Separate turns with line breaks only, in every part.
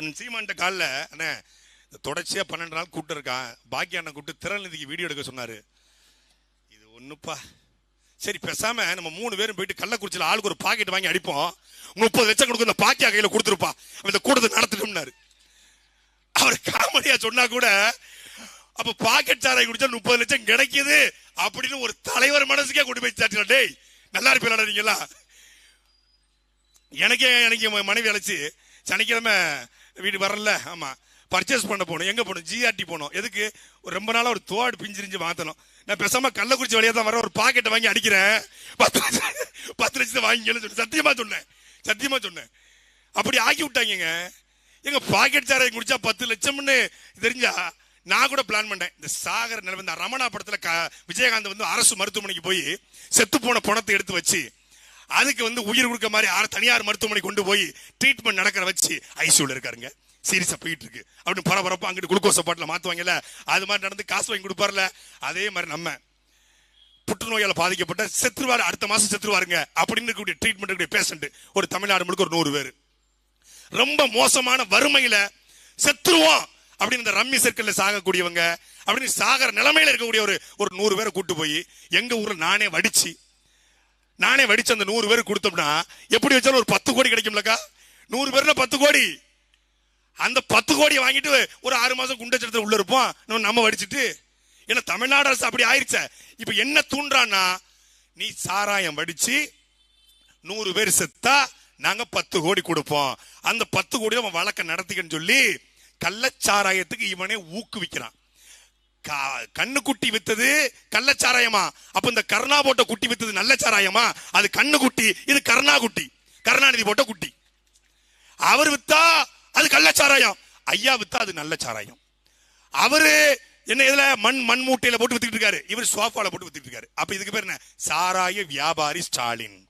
அண்ணன் சீமான்ட்ட காலில் அண்ணே இந்த பன்னெண்டு நாள் கூப்பிட்டு இருக்கான் பாக்கிய அண்ணன் கூப்பிட்டு திறநிதிக்கு வீடியோ எடுக்க சொன்னார். இது ஒன்றுப்பா சரி பேசாம நம்ம மூணு பேரும் போயிட்டு கள்ளக்குறிச்சியில் ஆளுக்கு ஒரு பாக்கெட் வாங்கி அடிப்போம். முப்பது லட்சம் கொடுக்க இந்த பாக்கியா கையில் கொடுத்துருப்பா. அவன் இந்த கூட்டத்தை நடத்திட்டோம்னாரு அவர் காமெடியா சொன்னா கூட அப்ப பாக்கெட் சாராய் குடிச்சா முப்பது லட்சம் கிடைக்குது. அப்படின்னு ஒரு தலைவர் மனசுக்கே கொண்டு போய் சாட்டினா டேய் நல்லா இருப்பீங்களா நீங்களா எனக்கே எனக்கு மனைவி அழைச்சி சனிக்கிழமை வீட்டுக்கு வரல ஆமாம் பர்ச்சேஸ் பண்ண போகணும் எங்கே போகணும் ஜிஆர்டி போகணும் எதுக்கு? ஒரு ரொம்ப நாளாக ஒரு தோடு பிஞ்சிரிஞ்சு மாற்றணும் நான் பேசாம கள்ளக்குறிச்சி வழியாக தான் வர ஒரு பாக்கெட்டை வாங்கி அடிக்கிறேன். பத்து லட்சம் பத்து லட்சத்தை வாங்கிக்கன்னு சொல்லி சத்தியமா சொன்னேன். சத்தியமாக சொன்னேன். அப்படி ஆக்கி விட்டாங்க எங்கள் பாக்கெட் சாரை குடிச்சா பத்து லட்சம்னு தெரிஞ்சா நான் கூட பிளான் பண்ணேன். இந்த சாகர் நிலைமை இந்த ரமணா படத்தில் க- விஜயகாந்த் வந்து அரசு மருத்துவமனைக்கு போய் செத்து போன பணத்தை எடுத்து வச்சு அதுக்கு வந்து உயிர் கொடுக்க மாதிரி ஆறு தனியார் மருத்துவமனை கொண்டு போய் ட்ரீட்மெண்ட் நடக்கிற வச்சு ஐசியூல இருக்காருங்க. சீரியஸா போயிட்டு இருக்கு. அப்படின்னு பரபரப்பா அங்கிட்டு குளுக்கோஸ் பாட்டில் மாத்துவாங்கல்ல அது மாதிரி நடந்து காசு வாங்கி கொடுப்பார்ல. அதே மாதிரி நம்ம புற்றுநோயால் பாதிக்கப்பட்ட செத்துருவார் அடுத்த மாசம் செத்துருவாருங்க அப்படின்னு இருக்கக்கூடிய ட்ரீட்மெண்ட் இருக்கக்கூடிய பேஷண்ட் ஒரு தமிழ்நாடு முழுக்க ஒரு நூறு பேர். ரொம்ப மோசமான வறுமையில செத்துருவோம் அப்படின்னு இந்த ரம்மி சர்க்கிளில் சாகக்கூடியவங்க அப்படின்னு சாகர நிலைமையில இருக்கக்கூடிய ஒரு ஒரு நூறு பேரை கூட்டு போய் எங்க ஊர்ல நானே வடிச்சு நானே வடிச்சு அந்த நூறு பேருக்கு கொடுத்தோம்னா எப்படி வச்சாலும் ஒரு பத்து கோடி கிடைக்கும்லக்கா? நூறு பேர்ல பத்து கோடி. அந்த பத்து கோடியை வாங்கிட்டு ஒரு ஆறு மாசம் குண்டச்சடத்துல உள்ள இருப்போம். நம்ம நம்ம வடிச்சிட்டு. ஏன்னா தமிழ்நாடு அரசு அப்படி ஆயிடுச்ச இப்ப என்ன தூண்டுறான்னா நீ சாராயம் வடிச்சு நூறு பேர் செத்தா நாங்க பத்து கோடி கொடுப்போம். அந்த பத்து கோடி அவன் வழக்க நடத்திக்கன்னு சொல்லி கள்ளச்சாராயத்துக்கு இவனே ஊக்குவிக்கிறான். கா- கண்ணுக்குட்டி வித்தது கள்ளச்சாராயமா? அப்ப இந்த கருணா போட்ட குட்டி வித்தது நல்ல சாராயமா அது கண்ணு குட்டி இது கருணா குட்டி. கருணாநிதி போட்ட குட்டி. அவர் வித்தா அது கள்ளச்சாராயம். ஐயா வித்தா அது நல்ல சாராயம் அவரு என்ன இதுல மண் மண் மூட்டையில போட்டு வித்துக்கிட்டு இருக்காரு. இவர் சோஃபால போட்டு வித்துக்கிட்டு இருக்காரு. அப்ப இதுக்கு பேர் என்ன? சாராய வியாபாரி ஸ்டாலின்.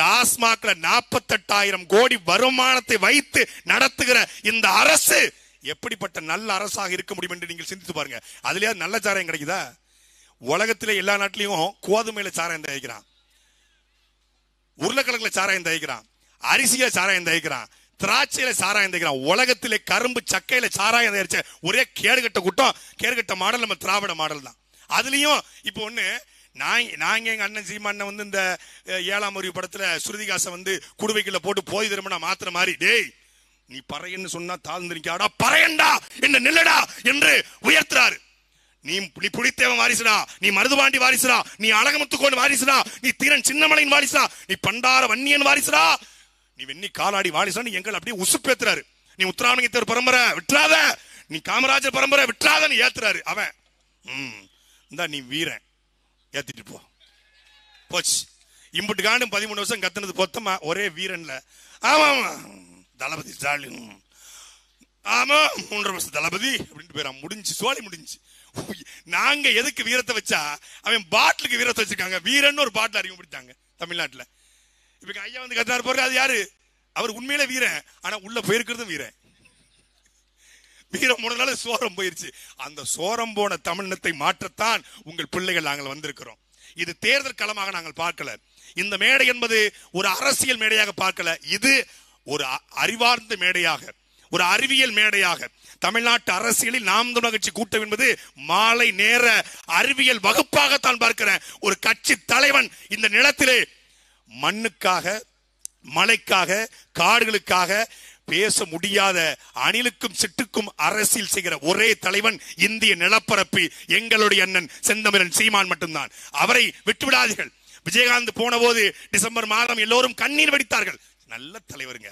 டாஸ்மாக்ல நாற்பத்தெட்டாயிரம் கோடி வருமானத்தை வைத்து நடத்துகிற இந்த அரசு எப்படிப்பட்ட நல்ல அரசாக இருக்க முடியும் என்று நீங்கள் சிந்தித்து பாருங்க. அதுலயாவது நல்ல சாராயம் கிடைக்குதா? உலகத்தில் எல்லா நாட்டிலையும் கோதுமையில சாராயம் தயாரிக்கிறான். உருளைக்கிழங்குல சாராயம் தயாரிக்கிறான். அரிசியில சாராயம் தயாரிக்கிறான். திராட்சையில சாராயம் தயாரிக்கிறான். உலகத்திலே கரும்பு சக்கையில சாராயம் தயாரிச்ச ஒரே கேடுகட்ட கூட்டம் கேடுகட்ட மாடல் நம்ம திராவிட மாடல் தான். அதுலயும் இப்போ ஒண்ணு நான் நாங்க எங்க அண்ணன் சீமாண்ணன் வந்து இந்த ஏழாம் அறிவு படத்துல ஸ்ருதிகாசை வந்து குடுவைக்குள்ள போட்டு போய் திரும்ப மாத்துற மாதிரி டேய் நீ பறையன்னு சொன்னா தாழ்ந்திருக்காடா பறையண்டா! என்ன நில்லடா! என்று உயர்த்துறாரு. நீ நீ புலித்தேவன் வாரிசுடா. நீ மருதுபாண்டி வாரிசுடா. நீ அழகமுத்துக்கோன் வாரிசுடா. நீ தீரன் சின்னமலையின் வாரிசுடா. நீ பண்டார வன்னியன் வாரிசுடா. நீ வெண்ணி காலாடி வாரிசுடா. நீ எங்களை அப்படியே உசுப்பேத்துறாரு. நீ உத்தராவணித்தர் பரம்பரை விட்டுறாத. நீ காமராஜர் பரம்பரை விட்டுறாதன்னு ஏத்துறாரு அவன். ம் இந்தா நீ வீரன். ஏத்திட்டு போ. போச்சு. இம்புட்டு காண்டும் பதிமூணு வருஷம் கத்துனது பொத்தமா ஒரே வீரன்ல. ஆமா ஆமா தளபதி ஸ்டாலின். ஆமா மூன்றரை வருஷம் தளபதி அப்படின்ட்டு போயிடான் முடிஞ்சு சோழி முடிஞ்சு. நாங்க எதுக்கு வீரத்தை வச்சா அவன் பாட்டிலுக்கு வீரத்தை வச்சிருக்காங்க. வீரன் ஒரு பாட்டில் அறிமுகப்படுத்தாங்க தமிழ்நாட்டுல. இப்போ ஐயா வந்து கத்தார் போறது அது யாரு? அவர் உண்மையில வீரன் ஆனா உள்ள போயிருக்கிறதும் வீரன். வீரம் போனதுனால சோரம் போயிருச்சு. அந்த சோரம் போன தமிழினத்தை மாற்றத்தான் உங்கள் பிள்ளைகள் நாங்கள் வந்திருக்கிறோம். இது தேர்தல் களமாக நாங்கள் பார்க்கல. இந்த மேடை என்பது ஒரு அரசியல் மேடையாக பார்க்கல. இது ஒரு அ- அறிவார்ந்த மேடையாக ஒரு அறிவியல் மேடையாக தமிழ்நாட்டு அரசியலில் நாம் தமிழர் கட்சி கூட்டம் என்பது மாலை நேர அறிவியல் வகுப்பாகத்தான் பார்க்கிறேன். ஒரு கட்சி தலைவன் இந்த நிலத்திலே மண்ணுக்காக மலைக்காக காடுகளுக்காக பேச முடியாத அணிலுக்கும் சிட்டுக்கும் அரசியல் செய்கிற ஒரே தலைவன் இந்திய நிலப்பரப்பு எங்களுடைய அண்ணன் செந்தமிழன் சீமான் மட்டும்தான். அவரை விட்டுவிடாதீர்கள். விஜயகாந்த் போன போது டிசம்பர் மாதம் எல்லோரும் கண்ணீர் வடித்தார்கள். நல்ல தலைவருங்க.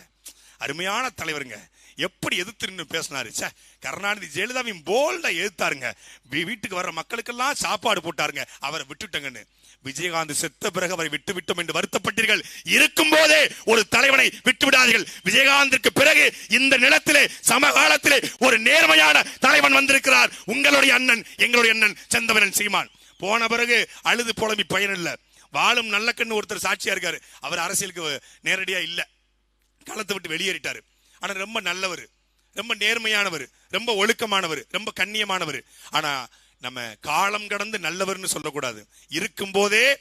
அருமையான தலைவருங்க. எப்படி எதிர்த்து நின்னு பேசினாரு? சே கருணாநிதி ஜெயலலிதாவையும் போல்டா எதிர்த்தாருங்க. வீட்டுக்கு வர்ற மக்களுக்கெல்லாம் சாப்பாடு போட்டாருங்க. அவரை விட்டுட்டங்கன்னு. விஜயகாந்த் செத்த பிறகு அவரை விட்டு விட்டோம் என்று வருத்தப்பட்டீர்கள். இருக்கும் போதே ஒரு தலைவனை விட்டு விடாதீர்கள். விஜயகாந்திற்கு பிறகு இந்த நிலத்திலே சமகாலத்திலே ஒரு நேர்மையான தலைவன் வந்திருக்கிறார். உங்களுடைய அண்ணன் எங்களுடைய அண்ணன் செந்தவனன் சீமான். போன பிறகு அழுது புலம்பி பயனில்லை. வாழும் நல்ல கண்ணு ஒருத்தர் சாட்சியா இருக்காரு. அவர் அரசியலுக்கு நேரடியா இல்ல. களத்தை விட்டு வெளியேறிட்டாரு. ஆனா ரொம்ப நல்லவர். ரொம்ப நேர்மையானவர். ரொம்ப ஒழுக்கமானவர். ரொம்ப கண்ணியமானவர். ஆனா நம்ம காலம் கடந்து நல்லவர்னு சொல்லக்கூடாது. இருக்கும் போதே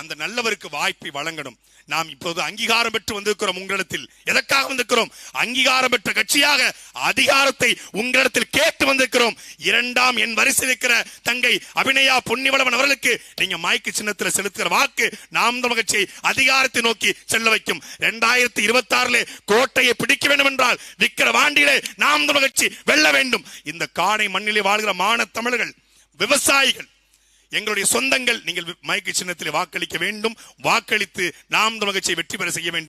அந்த நல்லவருக்கு வாய்ப்பை வழங்கணும். நாம் இப்போது அங்கீகாரம் பெற்று வந்திருக்கிறோம் உங்களிடத்தில். எதற்காக வந்திருக்கிறோம்? அங்கீகாரம் பெற்ற கட்சியாக அதிகாரத்தை உங்களிடத்தில் கேட்டு வந்திருக்கிறோம். இரண்டாம் என் வரிசையில் இருக்கிற தங்கை அபிநயா பொன்னிவளவன் அவர்களுக்கு நீங்க மைக்கு சின்னத்தில் செலுத்துகிற வாக்கு நாம் தமிழ் கட்சியை அதிகாரத்தை நோக்கி செல்ல வைக்கும். இரண்டாயிரத்தி இருபத்தி ஆறுல கோட்டையை பிடிக்க வேண்டும் என்றால் விக்கிற வாண்டியிலே நாம் தமிழ் கட்சி வெல்ல வேண்டும். இந்த காணை மண்ணிலே வாழ்கிற மான தமிழர்கள் விவசாயிகள் எங்களுடைய சொந்தங்கள் நீங்கள் மைக்கு சின்னத்தில் வாக்களிக்க வேண்டும். வாக்களித்து நாம் தமிழ் வெற்றி பெற செய்ய வேண்டும்.